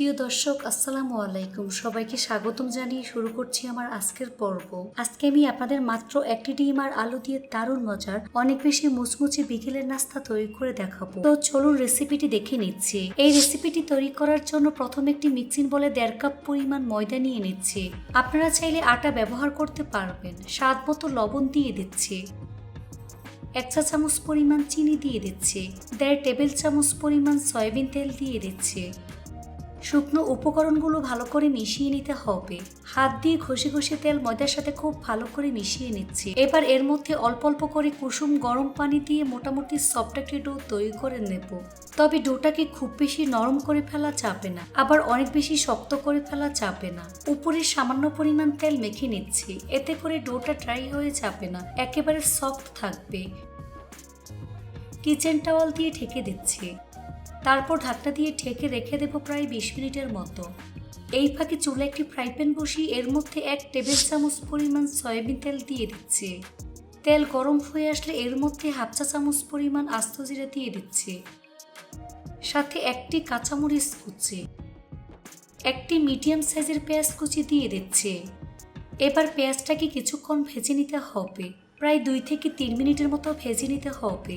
প্রিয় দর্শক, আসসালামু আলাইকুম। সবাইকে স্বাগতম জানিয়ে শুরু করছি আমার আজকের পর্ব। আজকে আমি আপনাদের মাত্র একটি ডিম আর আলু দিয়ে দারুণ মজার, অনেক বেশি মুচমুচে বিকেলের নাস্তা তৈরি করে দেখাবো। তো চলুন রেসিপিটি দেখে নিচ্ছি। এই রেসিপিটি তৈরি করার জন্য প্রথম একটি মিক্সিং বলে দেড় কাপ পরিমাণ ময়দা নিয়ে নিচ্ছি। আপনারা চাইলে আটা ব্যবহার করতে পারবেন। স্বাদ মতো লবণ দিয়ে দিচ্ছি। এক চা চামচ পরিমাণ চিনি দিয়ে দিচ্ছি। দেড় টেবিল চামচ পরিমাণ সয়াবিন তেল দিয়ে দিচ্ছি। শুকনো উপকরণগুলো ভালো করে মিশিয়ে নিতে হবে। হাত দিয়ে ঘষে ঘষে তেল ময়দার সাথে খুব ভালো করে মিশিয়ে নিচ্ছি। এবার এর মধ্যে অল্প অল্প করে কুসুম গরম পানি দিয়ে মোটামুটি সফট একটি ডো তৈরি করে নেব। তবে ডোটাকে খুব বেশি নরম করে ফেলা যাবে না। আবার অনেক বেশি শক্ত করে ফেলা যাবে না। উপরে সামান্য পরিমাণ তেল মেখে নিচ্ছি। এতে করে ডোটা ড্রাই হয়ে যাবে না। একেবারে সফট থাকবে। কিচেন টাওয়াল দিয়ে ঢেকে দিচ্ছি। তারপর ঢাকনা দিয়ে ঢেকে রেখে দেবো প্রায় বিশ মিনিটের মতো। এই ফাঁকে চুলে একটি ফ্রাই প্যান বসিয়ে এর মধ্যে এক টেবিল চামচ পরিমাণ সয়াবিন তেল দিয়ে দিচ্ছে। তেল গরম হয়ে আসলে এর মধ্যে হাফ চা চামচ পরিমাণ আস্ত জিরা দিয়ে দিচ্ছে। সাথে একটি কাঁচামরিচ কুচি, একটি মিডিয়াম সাইজের পেঁয়াজ কুচি দিয়ে দিচ্ছে। এবার পেঁয়াজটাকে কিছুক্ষণ ভেজে নিতে হবে। প্রায় দুই থেকে তিন মিনিটের মতো ভেজে নিতে হবে।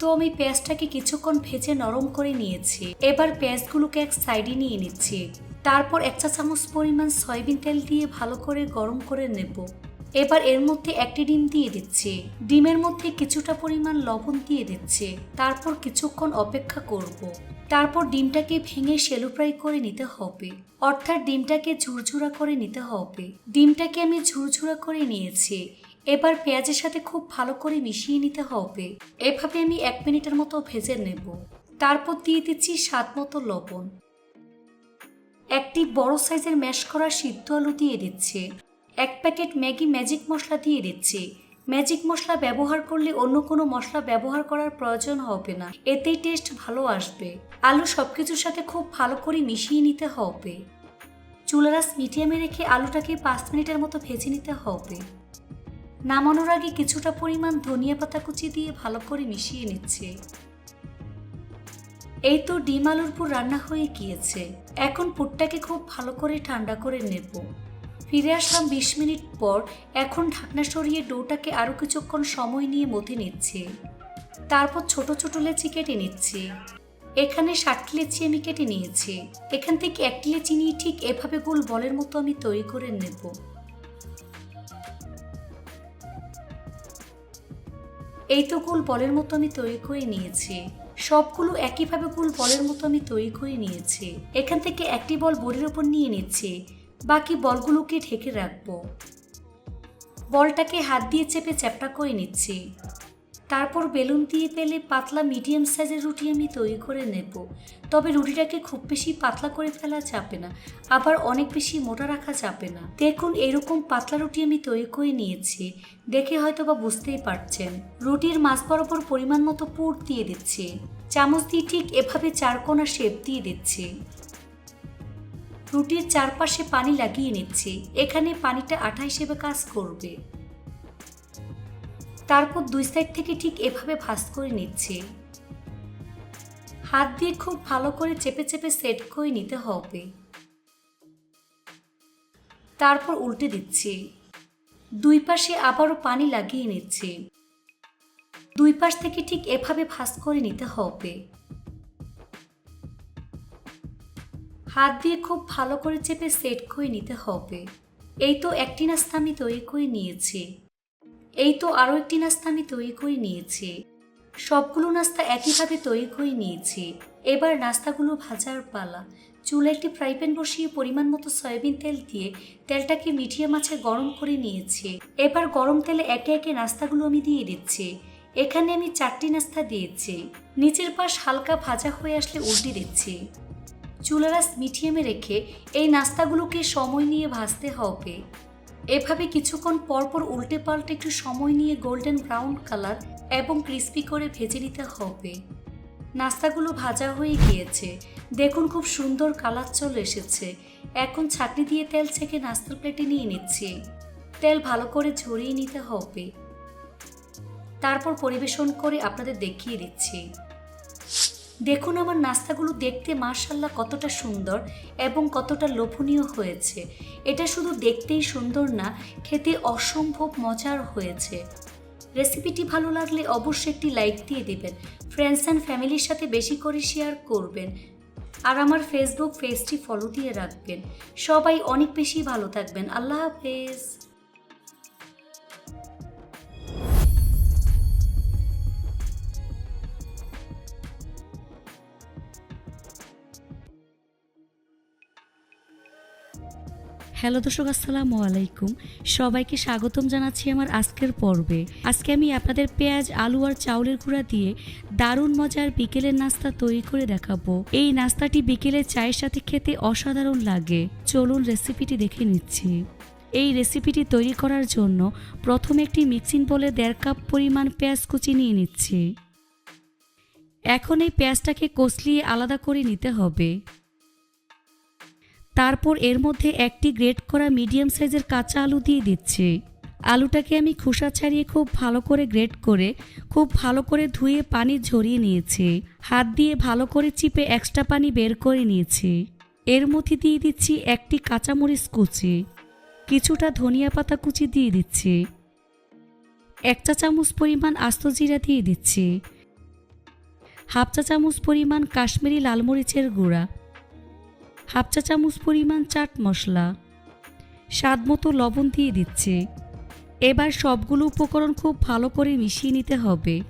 তো আমি পেঁয়াজটাকে কিছুক্ষণ ভেজে নরম করে নিয়েছি। এবার পেঁয়াজগুলোকে এক সাইডে নিয়ে নিচ্ছি। তারপর এক চা চামচ পরিমাণ সয়াবিন তেল দিয়ে ভালো করে গরম করে নেব। এবার এর মধ্যে একটি ডিম দিয়ে দিচ্ছি। ডিমের মধ্যে কিছুটা পরিমাণ লবণ দিয়ে দিচ্ছে। তারপর কিছুক্ষণ অপেক্ষা করব। তারপর ডিমটাকে ভেঙে সেলো ফ্রাই করে নিতে হবে। অর্থাৎ ডিমটাকে ঝুরঝুরা করে নিতে হবে। ডিমটাকে আমি ঝুরঝুরা করে নিয়েছি। এবার পেঁয়াজের সাথে খুব ভালো করে মিশিয়ে নিতে হবে। এভাবে আমি এক মিনিটের মতো ভেজে নেব। তারপর দিয়ে দিচ্ছি স্বাদ মতো লবণ। একটি বড় সাইজের ম্যাশ করা সিদ্ধ আলু দিয়ে দিচ্ছে। এক প্যাকেট ম্যাগি ম্যাজিক মশলা দিয়ে দিচ্ছে। ম্যাজিক মশলা ব্যবহার করলে অন্য কোনো মশলা ব্যবহার করার প্রয়োজন হবে না। এতেই টেস্ট ভালো আসবে। আলু সব কিছুর সাথে খুব ভালো করে মিশিয়ে নিতে হবে। চুলারাস মিডিয়ামে রেখে আলুটাকে পাঁচ মিনিটের মতো ভেজে নিতে হবে। নামানোর আগে কিছুটা পরিমাণ ধনিয়া পাতা কুচি দিয়ে ভালো করে মিশিয়ে নিচ্ছে। এই তো ডিম আলুর পুর রান্না হয়ে গিয়েছে। এখন পুরটাকে খুব ভালো করে ঠান্ডা করে নেব। ফিরে আসলাম বিশ মিনিট পর, এখন ঢাকনা সরিয়ে ডোটাকে আরও কিছুক্ষণ সময় নিয়ে মথে নিচ্ছে। তারপর ছোট ছোট লেচি কেটে নিচ্ছে। এখানে ষাটটি লেচি আমি কেটে নিয়েছি। এখান থেকে একটি লেচি নিয়ে ঠিক এভাবে গোল বলের মতো আমি তৈরি করে নেব। এই তো গোল বলের মতো আমি তৈরি করে নিয়েছি। সবগুলো একইভাবে গোল বলের মতো আমি তৈরি করে নিয়েছি। এখান থেকে একটি বল বোর্ডের ওপর নিয়ে নিচ্ছি। বাকি বলগুলোকে ঢেকে রাখব। বলটাকে হাত দিয়ে চেপে চ্যাপটা করে নিচ্ছি। তারপর বেলুন দিয়ে পেলে পাতলা মিডিয়াম সাইজের রুটি আমি তৈরি করে নেব। তবে রুটিটাকে খুব বেশি পাতলা করে ফেলা যাবে না, আবার অনেক বেশি মোটা রাখা যাবে না। দেখুন, এরকম পাতলা রুটি আমি তৈরি করে নিয়েছি। দেখে হয়তো বা বুঝতেই পারছেন। রুটির মাছ বরাবর পরিমাণ মতো পুর দিয়ে দিচ্ছি। চামচ দিয়ে ঠিক এভাবে চারকোনা শেপ দিয়ে দিচ্ছি। রুটির চারপাশে পানি লাগিয়ে নিচ্ছি। এখানে পানিটা আঠা হিসেবে কাজ করবে। তারপর দুই সাইড থেকে ঠিক এভাবে ভাঁজ করে নিচ্ছি। হাত দিয়ে খুব ভালো করে চেপে চেপে সেট করে নিতে হবে। তারপর উল্টে দিচ্ছি। দুই পাশে আবারও পানি লাগিয়ে নিচ্ছি। দুই পাশ থেকে ঠিক এভাবে ভাঁজ করে নিতে হবে। হাত দিয়ে খুব ভালো করে চেপে সেট করে নিতে হবে। এই তো একটি নাস্তা আমি তৈরি করে নিয়েছি। এই তো আরও একটি নাস্তা আমি তৈরি করে নিয়েছি। সবগুলো নাস্তা একইভাবে তৈরি করে নিয়েছি। এবার নাস্তাগুলো ভাজার পালা। চুলে একটি ফ্রাই প্যান বসিয়ে পরিমাণ মতো সয়াবিন তেল দিয়ে তেলটাকে মিডিয়াম আছে গরম করে নিয়েছি। এবার গরম তেলে একে একে নাস্তাগুলো আমি দিয়ে দিচ্ছি। এখানে আমি চারটি নাস্তা দিয়েছি। নিচের পাশ হালকা ভাজা হয়ে আসলে উল্টে দিচ্ছি। চুলারাস মিডিয়ামে রেখে এই নাস্তাগুলোকে সময় নিয়ে ভাজতে হবে। এভাবে কিছুক্ষণ পরপর উল্টে পাল্টে একটু সময় নিয়ে গোল্ডেন ব্রাউন কালার এবং ক্রিস্পি করে ভেজে নিতে হবে। নাস্তাগুলো ভাজা হয়ে গিয়েছে। দেখুন খুব সুন্দর কালার চলে এসেছে। এখন ছাকনি দিয়ে তেল ছেঁকে নাস্তার প্লেটে নিয়ে নিচ্ছি। তেল ভালো করে ঝরিয়ে নিতে হবে। তারপর পরিবেশন করে আপনাদের দেখিয়ে দিচ্ছি। দেখুন আমার নাস্তাগুলো দেখতে মার্শাল্লাহ কতটা সুন্দর এবং কতটা লোভনীয় হয়েছে। এটা শুধু দেখতেই সুন্দর না, খেতে অসম্ভব মজার হয়েছে। রেসিপিটি ভালো লাগলে অবশ্যই একটি লাইক দিয়ে দেবেন ফ্রেন্ডস অ্যান্ড ফ্যামিলির সাথে বেশি করে শেয়ার করবেন, আর আমার ফেসবুক পেজটি ফলো দিয়ে রাখবেন। সবাই অনেক বেশি ভালো থাকবেন, আল্লাহ হাফেজ। হ্যালো দর্শক, আসসালামু আলাইকুম। সবাইকে স্বাগতম জানাচ্ছি আমার আজকের পর্বে। আজকে আমি আপনাদের পেঁয়াজ, আলু আর চাউলের গুঁড়া দিয়ে দারুণ মজার বিকেলের নাস্তা তৈরি করে দেখাবো। এই নাস্তাটি বিকেলে চায়ের সাথে খেতে অসাধারণ লাগে। চলুন রেসিপিটি দেখে নিচ্ছি। এই রেসিপিটি তৈরি করার জন্য প্রথমে একটি মিক্সিং বলে দেড় কাপ পরিমাণ পেঁয়াজ কুচি নিয়ে নিচ্ছি। এখন এই পেঁয়াজটাকে কষলিয়ে আলাদা করে নিতে হবে। তারপর এর মধ্যে একটি গ্রেট করা মিডিয়াম সাইজের কাঁচা আলু দিয়ে দিচ্ছি। আলুটাকে আমি খোসা ছাড়িয়ে খুব ভালো করে গ্রেট করে, খুব ভালো করে ধুয়ে পানি ঝরিয়ে নিয়েছি। হাত দিয়ে ভালো করে চিপে এক্সট্রা পানি বের করে নিয়েছি। এর মধ্যে দিয়ে দিচ্ছি একটি কাঁচামরিচ কুচি, কিছুটা ধনিয়া পাতা কুচি দিয়ে দিচ্ছি, এক চা চামচ পরিমাণ আস্ত জিরা দিয়ে দিচ্ছি, হাফ চা চামচ পরিমাণ কাশ্মীরি লাল মরিচের গুঁড়া হাফ চা চামচ পরিমাণ চাট মশলা। স্বাদ মতো লবণ দিয়ে দিচ্ছে। এবার সবগুলো উপকরণ খুব ভালো করে মিশিয়ে নিতে হবে।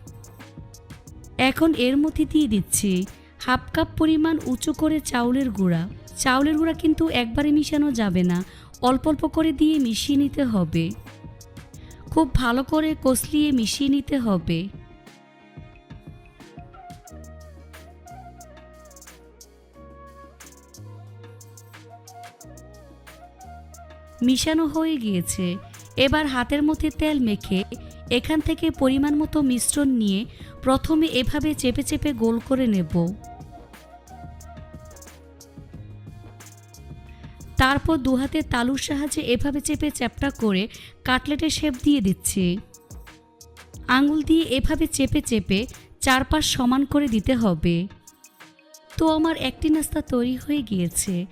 এখন এর মধ্যে দিয়ে দিচ্ছি হাফ কাপ পরিমাণ উঁচু করে চাউলের গুঁড়া। চাউলের গুঁড়া কিন্তু একবারে মিশানো যাবে না। অল্প অল্প করে দিয়ে মিশিয়ে নিতে হবে। খুব ভালো করে কষলিয়ে মিশিয়ে নিতে হবে। মিশানো হয়ে গিয়েছে। এবার হাতের মধ্যে তেল মেখে এখান থেকে পরিমাণ মতো মিশ্রণ নিয়ে প্রথমে এভাবে চেপে চেপে গোল করে নেব। তারপর দু হাতে তালুর সাহায্যে এভাবে চেপে চ্যাপটা করে কাটলেটের শেপ দিয়ে দিচ্ছি। আঙুল দিয়ে এভাবে চেপে চেপে চারপাশ সমান করে দিতে হবে। তো আমার একটি নাস্তা তৈরি হয়ে গিয়েছে।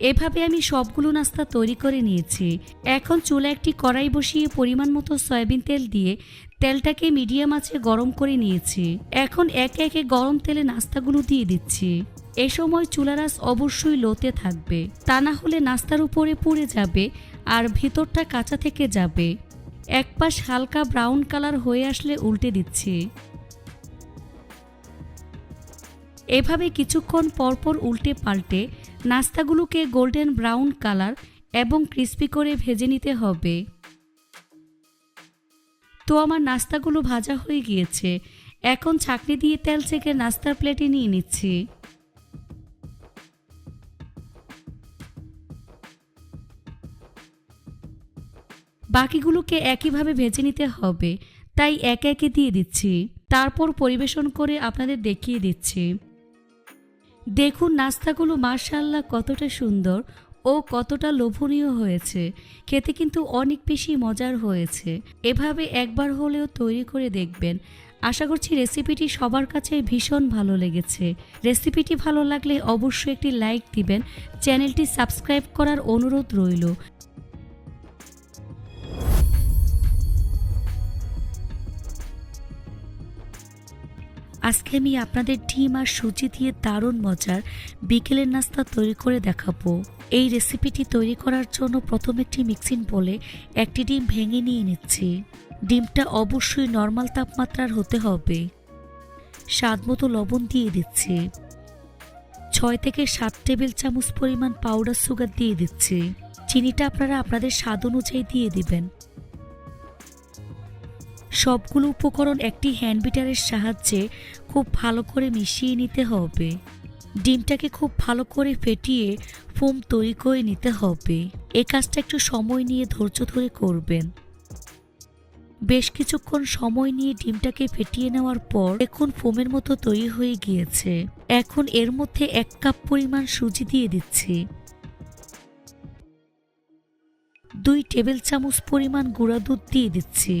এভাবে আমি সবগুলো নাস্তা তৈরি করে নিয়েছি। এখন চুলা একটি কড়াই বসিয়ে পরিমাণ মতো সয়াবিন তেল দিয়ে তেলটাকে মিডিয়াম আছে গরম করে নিয়েছি। এখন একে একে গরম তেলে নাস্তাগুলো দিয়ে দিচ্ছি। এ সময় চুলারাস অবশ্যই লোতে থাকবে। তা না হলে নাস্তার উপরে পুড়ে যাবে আর ভিতরটা কাঁচা থেকে যাবে। এক পাশ হালকা ব্রাউন কালার হয়ে আসলে উল্টে দিচ্ছি। এভাবে কিছুক্ষণ পরপর উল্টে পাল্টে নাস্তাগুলোকে গোল্ডেন ব্রাউন কালার এবং ক্রিস্পি করে ভেজে নিতে হবে। তো আমার নাস্তাগুলো ভাজা হয়ে গিয়েছে। এখন ছাকনি দিয়ে তেল ছেঁকে নাস্তার প্লেটে নিয়ে নিচ্ছি। বাকিগুলোকে একইভাবে ভেজে নিতে হবে। তাই একে একে দিয়ে দিচ্ছি। তারপর পরিবেশন করে আপনাদের দেখিয়ে দিচ্ছি। দেখুন নাস্তাগুলো মার্শাল্লাহ কতটা সুন্দর ও কতটা লোভনীয় হয়েছে। খেতে কিন্তু অনেক বেশি মজার হয়েছে। এভাবে একবার হলেও তৈরি করে দেখবেন। আশা করছি রেসিপিটি সবার কাছে ভীষণ ভালো লেগেছে। রেসিপিটি ভালো লাগলে অবশ্যই একটি লাইক দিবেন। চ্যানেলটি সাবস্ক্রাইব করার অনুরোধ রইল। আজকে আমি আপনাদের ডিম আর সুজি দিয়ে দারুণ মজার বিকেলের নাস্তা তৈরি করে দেখাবো। এই রেসিপিটি তৈরি করার জন্য প্রথম একটি মিক্সিং বলে একটি ডিম ভেঙে নিয়ে নিচ্ছি। ডিমটা অবশ্যই নর্মাল তাপমাত্রার হতে হবে। স্বাদ মতো লবণ দিয়ে দিচ্ছি। ছয় থেকে সাত টেবিল চামচ পরিমাণ পাউডার সুগার দিয়ে দিচ্ছি। চিনিটা আপনারা আপনাদের স্বাদ অনুযায়ী দিয়ে দিবেন। সবগুলো উপকরণ একটি হ্যান্ড বিটারের সাহায্যে খুব ভালো করে মিশিয়ে নিতে হবে। ডিমটাকে খুব ভালো করে ফেটিয়ে ফোম তৈরি করে নিতে হবে। এ কাজটা একটু সময় নিয়ে ধৈর্য ধরে করবেন। বেশ কিছুক্ষণ সময় নিয়ে ডিমটাকে ফেটিয়ে নেওয়ার পর এখন ফোমের মতো তৈরি হয়ে গিয়েছে। এখন এর মধ্যে এক কাপ পরিমাণ সুজি দিয়ে দিচ্ছি। দুই টেবিল চামচ পরিমাণ গুঁড়া দুধ দিয়ে দিচ্ছি।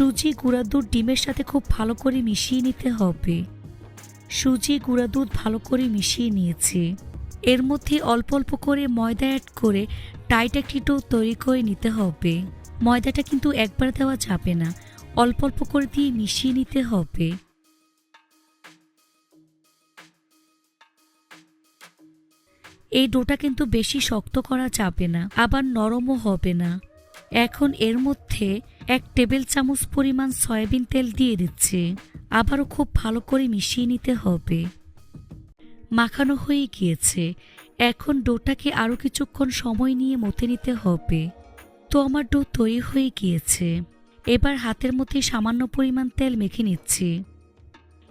সুজি, গুঁড়া দুধ ডিমের সাথে খুব ভালো করে মিশিয়ে নিতে হবে। সুজি, গুঁড়া দুধ ভালো করে মিশিয়ে নিয়েছি। এর মধ্যে অল্প অল্প করে ময়দা অ্যাড করে টাইট একটি ডো তৈরি করে নিতে হবে। ময়দাটা কিন্তু একবার দেওয়া যাবে না, অল্প অল্প করে দিয়ে মিশিয়ে নিতে হবে। এই ডোটা কিন্তু বেশি শক্ত করা যাবে না, আবার নরমও হবে না। এখন এর মধ্যে এক টেবিল চামচ পরিমাণ সয়াবিন তেল দিয়ে দিচ্ছি। আবারও খুব ভালো করে মিশিয়ে নিতে হবে। মাখানো হয়ে গিয়েছে। এখন ডোটাকে আরও কিছুক্ষণ সময় নিয়ে মতে নিতে হবে। তো আমার ডো তৈরি হয়ে গিয়েছে। এবার হাতের মধ্যে সামান্য পরিমাণ তেল মেখে নিচ্ছি।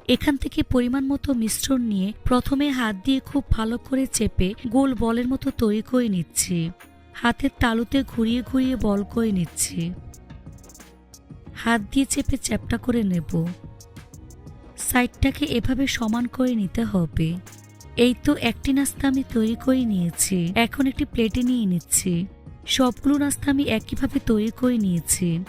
এখান থেকে পরিমাণ মতো মিশ্রণ নিয়ে প্রথমে হাত দিয়ে খুব ভালো করে চেপে গোল বলের মতো তৈরি করে নিচ্ছি। হাতের তালুতে ঘুরিয়ে ঘুরিয়ে বল করে নিচ্ছি। হাত দিয়ে চেপে চ্যাপটা করে নেব। সাইডটাকে এভাবে সমান করে নিতে হবে। এই তো একটি নাস্তা আমি তৈরি করে নিয়েছি। এখন একটি প্লেটে নিয়ে নিচ্ছি। সবগুলো নাস্তা আমি একইভাবে তৈরি করে নিয়েছি।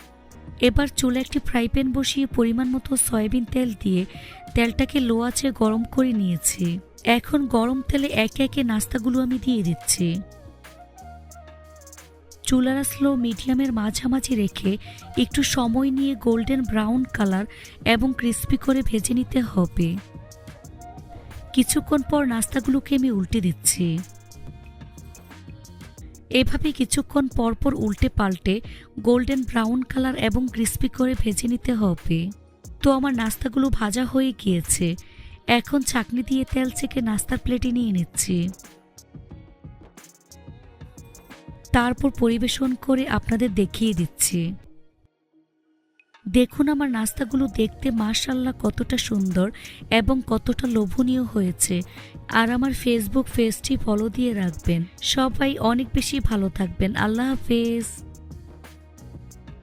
এবার চুলে একটি ফ্রাই প্যান বসিয়ে পরিমাণ মতো সয়াবিন তেল দিয়ে তেলটাকে লো আঁচে গরম করে নিয়েছি। এখন গরম তেলে একে একে নাস্তাগুলো আমি দিয়ে দিচ্ছি। চুলারা স্লো মিডিয়ামের মাঝামাঝি রেখে একটু সময় নিয়ে গোল্ডেন ব্রাউন কালার এবং ক্রিস্পি করে ভেজে নিতে হবে। কিছুক্ষণ পর নাস্তাগুলোকে আমি উল্টে দিচ্ছি। এভাবে কিছুক্ষণ পরপর উল্টে পাল্টে গোল্ডেন ব্রাউন কালার এবং ক্রিস্পি করে ভেজে নিতে হবে। তো আমার নাস্তাগুলো ভাজা হয়ে গিয়েছে। এখন চাকনি দিয়ে তেল চেকে নাস্তার প্লেটে নিয়ে নিচ্ছি। তারপর পরিবেশন করে আপনাদের দেখিয়ে দিচ্ছি। দেখুন আমার নাস্তাগুলো দেখতে মার্শাল্লাহ কতটা সুন্দর এবং কতটা লোভনীয় হয়েছে। আর আমার ফেসবুক পেজটি ফলো দিয়ে রাখবেন। সবাই অনেক বেশি ভালো থাকবেন। আল্লাহ হাফেজ।